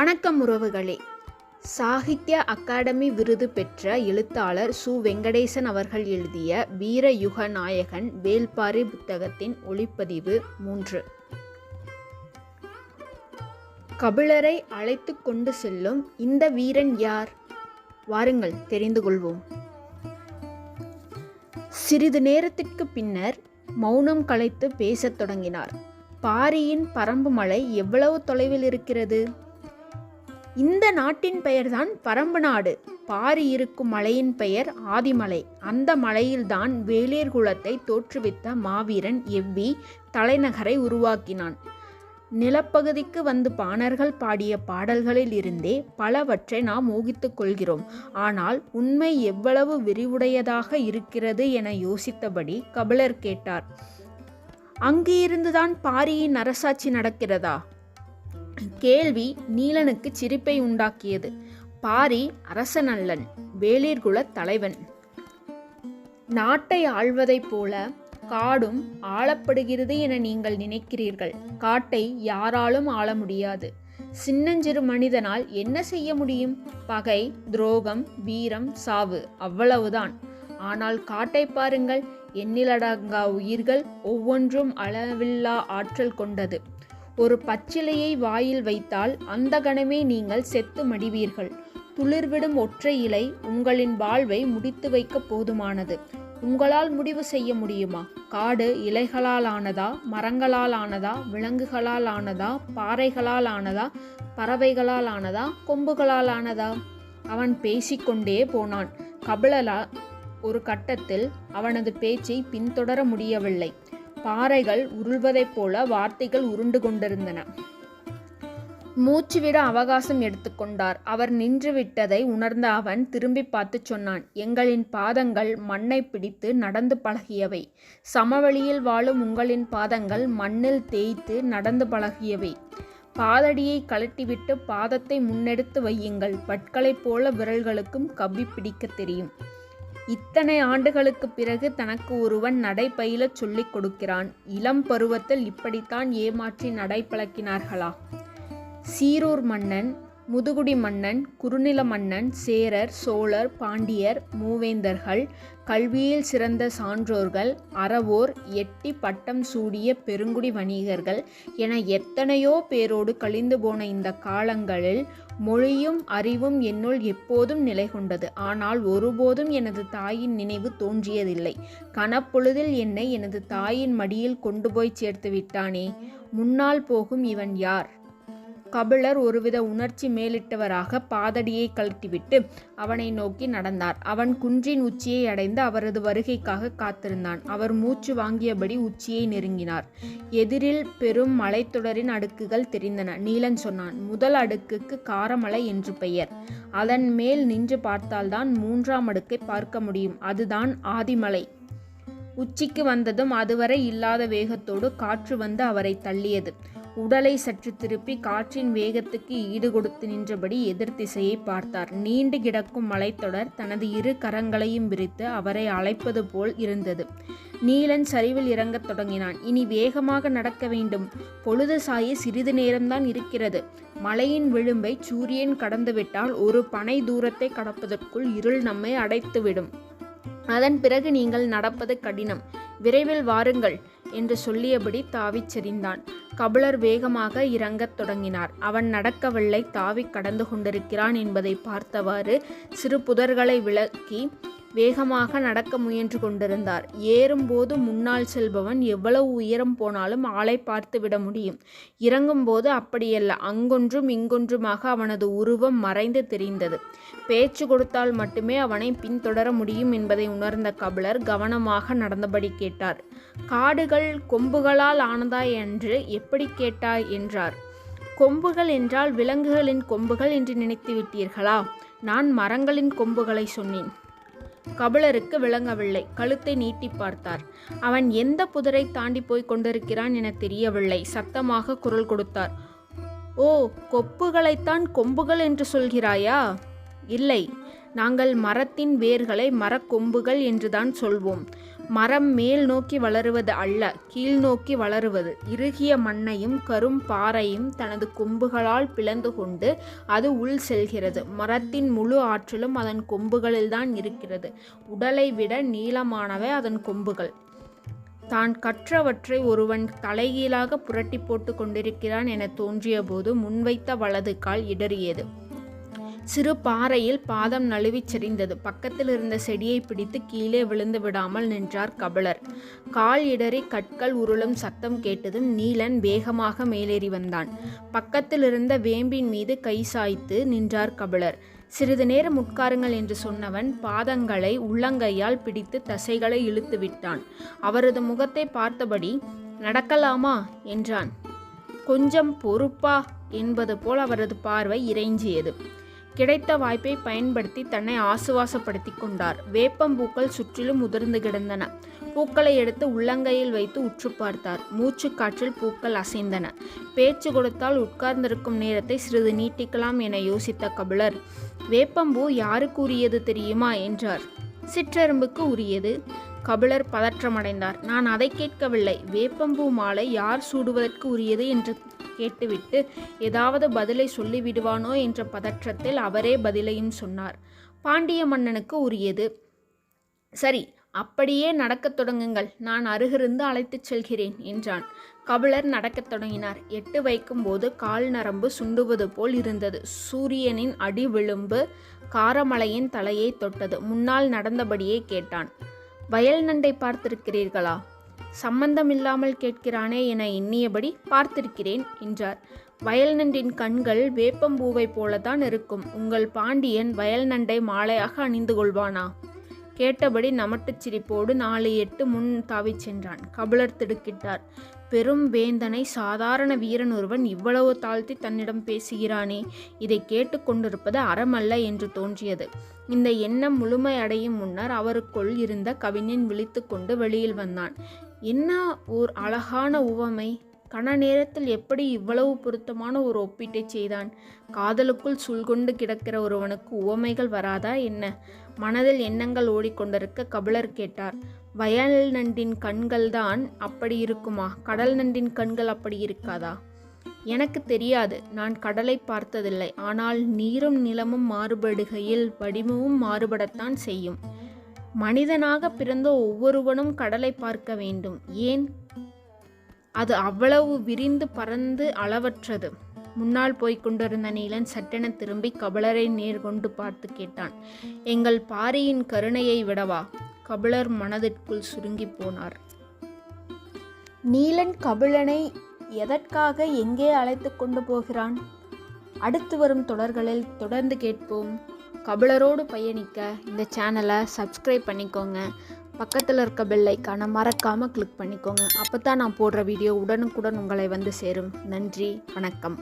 வணக்கம் உறவுகளே. சாகித்ய அகாடமி விருது பெற்ற எழுத்தாளர் சு. வெங்கடேசன் அவர்கள் எழுதிய வீரயுக நாயகன் வேல்பாரி புத்தகத்தின் ஒளிப்பதிவு மூன்று. கபிலரை அழைத்து கொண்டு செல்லும் இந்த வீரன் யார்? வாருங்கள் தெரிந்து கொள்வோம். சிறிது நேரத்திற்கு பின்னர் மௌனம் கலைத்து பேசத் தொடங்கினார். பாரியின் பரம்பு மலை எவ்வளவு தொலைவில் இருக்கிறது? இந்த நாட்டின் பெயர்தான் பரம்பு நாடு பாரி இருக்கும் மலையின் பெயர் ஆதிமலை. அந்த மலையில்தான் வேளிர் குலத்தை தோற்றுவித்த மாவீரன் எவ்வி தலைநகரை உருவாக்கினான். நிலப்பகுதிக்கு வந்து பாணர்கள் பாடிய பாடல்களில் இருந்தே பலவற்றை நாம் ஊகித்துக் கொள்கிறோம். ஆனால் உண்மை எவ்வளவு விரிவுடையதாக இருக்கிறது என யோசித்தபடி கபிலர் கேட்டார் அங்கு இருந்துதான் பாரியின் அரசாட்சி நடக்கிறதா? கேள்வி நீலனுக்கு சிரிப்பை உண்டாக்கியது. பாரி அரசநல்லன் வேளிர்குலத் தலைவன். நாட்டை ஆள்வதைப் போல காடும் ஆளப்படுகிறது என நீங்கள் நினைக்கிறீர்கள். காட்டை யாராலும் ஆள முடியாது. சின்னஞ்சிறு மனிதனால் என்ன செய்ய முடியும்? பகை துரோகம் வீரம் சாவு அவ்வளவுதான். ஆனால் காட்டை பாருங்கள் எண்ணிலடங்கா உயிர்கள் ஒவ்வொன்றும் அளவில்லா ஆற்றல் கொண்டது. ஒரு பச்சிலையை வாயில் வைத்தால் அந்த கணமே நீங்கள் செத்து மடிவீர்கள். துளிர்விடும் ஒற்றை இலை உங்களின் வாழ்வை முடித்து வைக்க போதுமானது. உங்களால் முடிவு செய்ய முடியுமா? காடு இலைகளால் ஆனதா? மரங்களால் ஆனதா? விலங்குகளால் ஆனதா? பாறைகளால் ஆனதா? பறவைகளால் ஆனதா? கொம்புகளால் ஆனதா? அவன் பேசிக்கொண்டே போனான். கபிலலா ஒரு கட்டத்தில் அவனது பேச்சை பின்தொடர முடியவில்லை. பாறைகள் உருள்வதைப் போல வார்த்தைகள் உருண்டு கொண்டிருந்தன. மூச்சுவிட அவகாசம் எடுத்துக்கொண்டார் அவர் நின்று விட்டதை உணர்ந்த அவன் திரும்பி பார்த்து சொன்னான் எங்களின் பாதங்கள் மண்ணை பிடித்து நடந்து பழகியவை. சமவெளியில் வாழும் உங்களின் பாதங்கள் மண்ணில் தேய்த்து நடந்து பழகியவை. பாதடியை கழட்டிவிட்டு பாதத்தை முன்னெடுத்து வையுங்கள். பட்களைப் போல விரல்களுக்கும் கவ்வி பிடிக்க தெரியும். இத்தனை ஆண்டுகளுக்கு பிறகு தனக்கு ஒருவன் நடை பயிலச் சொல்லிக் கொடுக்கிறான். இளம் பருவத்தில் இப்படித்தான் ஏமாற்றி நடை பழக்கினார்களா சீரூர் மன்னன் முதுகுடி மன்னன் குறுநில மன்னன் சேரர் சோழர் பாண்டியர் மூவேந்தர்கள் கல்வியில் சிறந்த சான்றோர்கள் அறவோர் எட்டி பட்டம் சூடிய பெருங்குடி வணிகர்கள் என எத்தனையோ பேரோடு கழிந்து போன இந்த காலங்களில் மொழியும் அறிவும் என்னுள் எப்போதும் நிலை கொண்டது. ஆனால் ஒருபோதும் எனது தாயின் நினைவு தோன்றியதில்லை. கனப்பொழுதில் என்னை எனது தாயின் மடியில் கொண்டு போய் சேர்த்து விட்டானே. முன்னால் போகும் இவன் யார்? கபிலர் ஒருவித உணர்ச்சி மேலிட்டவராக பாதடியை கழட்டிவிட்டு அவனை நோக்கி நடந்தார். அவன் குன்றின் உச்சியை அடைந்து அவரது வருகைக்காக காத்திருந்தான். அவர் மூச்சு வாங்கியபடி உச்சியை நெருங்கினார். எதிரில் பெரும் மலைத்தொடரின் அடுக்குகள் தெரிந்தன. நீலன் சொன்னான் முதல் அடுக்குக்கு காரமலை என்று பெயர். அதன் மேல் நின்று பார்த்தால்தான் மூன்றாம் அடுக்கை பார்க்க முடியும். அதுதான் ஆதிமலை. உச்சிக்கு வந்ததும் அதுவரை இல்லாத வேகத்தோடு காற்று வந்து அவரை தள்ளியது. உடலை சற்று திருப்பி காற்றின் வேகத்துக்கு ஈடு கொடுத்து நின்றபடி எதிர் திசையை பார்த்தார். நீண்டு கிடக்கும் மலைத்தொடர் தனது இரு கரங்களையும் விரித்து அவரை அழைப்பது போல் இருந்தது. நீலன் சரிவில் இறங்கத் தொடங்கினான். இனி வேகமாக நடக்க வேண்டும். பொழுது சாய சிறிது நேரம்தான் இருக்கிறது. மலையின் விளிம்பை சூரியன் கடந்துவிட்டால் ஒரு பனை தூரத்தை கடப்பதற்குள் இருள் நம்மை அடைத்துவிடும். அதன் பிறகு நீங்கள் நடப்பது கடினம். விரைவில் வாருங்கள். என்று சொல்லியபடி தாவிச் செறிந்தான். கபிலர் வேகமாக இறங்கத் தொடங்கினார். அவன் நடக்கவில்லை தாவி கடந்து கொண்டிருக்கிறான் என்பதை பார்த்தவாறு சிறு புதர்களை விலக்கி வேகமாக நடக்க முயன்று கொண்டிருந்தார். ஏறும்போது முன்னால் செல்பவன் எவ்வளவு உயரம் போனாலும் ஆளை பார்த்து விட முடியும். இறங்கும்போது அப்படியல்ல அங்கொன்றும் இங்கொன்றுமாக அவனது உருவம் மறைந்து தெரிந்தது. பேச்சு கொடுத்தால் மட்டுமே அவனை பின்தொடர முடியும் என்பதை உணர்ந்த கபிலர் கவனமாக நடந்தபடி கேட்டார். காடுகள் கொம்புகளால் ஆனதா என்று எப்படி கேட்டாய் என்றார். கொம்புகள் என்றால் விலங்குகளின் கொம்புகள் என்று நினைத்து விட்டீர்களா? நான் மரங்களின் கொம்புகளை சொன்னேன். கபிலருக்கு விளங்கவில்லை. கழுத்தை நீட்டி பார்த்தார். அவன் எந்த புதரை தாண்டி போய் கொண்டிருக்கிறான் என தெரியவில்லை. சத்தமாக குரல் கொடுத்தார். ஓ கொப்புகளைத்தான் கொம்புகள் என்று சொல்கிறாயா? இல்லை. நாங்கள் மரத்தின் வேர்களை மரக்கொம்புகள் என்றுதான் சொல்வோம். மரம் மேல் நோக்கி வளருவது அல்ல கீழ் நோக்கி வளருவது. இறுகிய மண்ணையும் கரும் பாறையும் தனது கொம்புகளால் பிளந்து கொண்டு அது உள் செல்கிறது. மரத்தின் முழு ஆற்றலும் அதன் கொம்புகளில்தான் இருக்கிறது. உடலை விட நீளமானவை அதன் கொம்புகள். தான் கற்றவற்றை ஒருவன் தலைகீழாக புரட்டி போட்டு கொண்டிருக்கிறான் என தோன்றியபோது முன்வைத்த வலது கால் இடறியது. சிறு பாறையில் பாதம் நழுவிச் சரிந்தது பக்கத்தில் இருந்த செடியை பிடித்து கீழே விழுந்து விடாமல் நின்றார் கபலர். கால் இடறி கற்கள் உருளும் சத்தம் கேட்டதும் நீலன் வேகமாக மேலேறி வந்தான். பக்கத்தில் இருந்த வேம்பின் மீது கை சாய்த்து நின்றார் கபலர். சிறிது நேரம் உட்காருங்கள் என்று சொன்னவன் பாதங்களை உள்ளங்கையால் பிடித்து தசைகளை இழுத்து விட்டான். அவரது முகத்தை பார்த்தபடி நடக்கலாமா? என்றான். கொஞ்சம் பொறுப்பா? என்பது போல் அவரது பார்வை இறைஞ்சியது. கிடைத்த வாய்ப்பை பயன்படுத்தி தன்னை ஆசுவாசப்படுத்தி கொண்டார். வேப்பம்பூக்கள் சுற்றிலும் உதிர்ந்து கிடந்தன. பூக்களை எடுத்து உள்ளங்கையில் வைத்து உற்று பார்த்தார். மூச்சு காற்றில் பூக்கள் அசைந்தன. பேச்சு கொடுத்தால் உட்கார்ந்திருக்கும் நேரத்தை சிறிது நீட்டிக்கலாம் என யோசித்த கபிலர். வேப்பம்பூ யாருக்கு உரியது தெரியுமா? என்றார். சிற்றெரும்புக்கு உரியது. கபிலர் பதற்றமடைந்தார். நான் அதை கேட்கவில்லை. வேப்பம்பூ மாலை யார் சூடுவதற்கு உரியது? என்று கேட்டுவிட்டு ஏதாவது பதிலை சொல்லிவிடுவானோ என்ற பதற்றத்தில் அவரே பதிலையும் சொன்னார். பாண்டிய மன்னனுக்கு உரியது. சரி அப்படியே நடக்கத் தொடங்குங்கள். நான் அருகிருந்து அழைத்துச் செல்கிறேன் என்றான். கபிலர் நடக்கத் தொடங்கினார். எட்டு வைக்கும்போது கால் நரம்பு சுண்டுவது போல் இருந்தது. சூரியனின் அடி விளிம்பு காரமலையின் தலையை தொட்டது. முன்னால் நடந்தபடியே கேட்டான். வயல் நண்டை பார்த்திருக்கிறீர்களா? சம்பந்தமில்லாமல் கேட்கிறானே என எண்ணியபடி பார்த்திருக்கிறேன் என்றார். வயல் நண்டின் கண்கள் வேப்பம்பூவை போலத்தான் இருக்கும். உங்கள் பாண்டியன் வயல் நண்டை மாலையாக அணிந்து கொள்வானா? கேட்டபடி நமட்டுச் சிரிப்போடு நாலு எட்டு முன் தாவிச் சென்றான். கபிலர் திடுக்கிட்டார். பெரும் வேந்தனை சாதாரண வீரன் ஒருவன் இவ்வளவு தாழ்த்தி தன்னிடம் பேசுகிறானே? இதை கேட்டுக்கொண்டிருப்பது அறமல்ல என்று தோன்றியது. இந்த எண்ணம் முழுமையடையும் முன்னர் அவருக்குள் இருந்த கவிஞன் விழித்து கொண்டு வெளியில் வந்தான். என்ன ஓர் அழகான உவமை. கன நேரத்தில் எப்படி இவ்வளவு பொருத்தமான ஒரு ஒப்பீட்டை செய்தான்? காதலுக்குள் சுல்கொண்டு கிடக்கிற ஒருவனுக்கு உவமைகள் வராதா என்ன? மனதில் எண்ணங்கள் ஓடிக்கொண்டிருக்க கபிலர் கேட்டார். வயல் நண்டின் கண்கள்தான் அப்படி இருக்குமா? கடல் நண்டின் கண்கள் அப்படி இருக்காதா? எனக்கு தெரியாது. நான் கடலை பார்த்ததில்லை. ஆனால் நீரும் நிலமும் மாறுபடுகையில் வடிவமும் மாறுபடத்தான் செய்யும். மனிதனாக பிறந்த ஒவ்வொருவனும் கடலை பார்க்க வேண்டும். ஏன்? அது அவ்வளவு விரிந்து பறந்து அளவற்றது. முன்னால் போய்க் கொண்டிருந்த நீலன் சட்டென திரும்பி கபலரை நேர்கொண்டு பார்த்து கேட்டான். எங்கள் பாரியின் கருணையை விடவா? கபிலர் மனதிற்குள் சுருங்கி போனார். நீலன் கபிலனை எதற்காக எங்கே அழைத்து கொண்டு போகிறான்? அடுத்து வரும் தொடர்களில் தொடர்ந்து கேட்போம். கபிலரோடு பயணிக்க இந்த சேனலை சப்ஸ்கிரைப் பண்ணிக்கோங்க. பக்கத்தில் இருக்க பெல்லைக்கான மறக்காமல் கிளிக் பண்ணிக்கோங்க. அப்போ தான் நான் போடுற வீடியோ உடனுக்குடன் உங்களை வந்து சேரும். நன்றி வணக்கம்.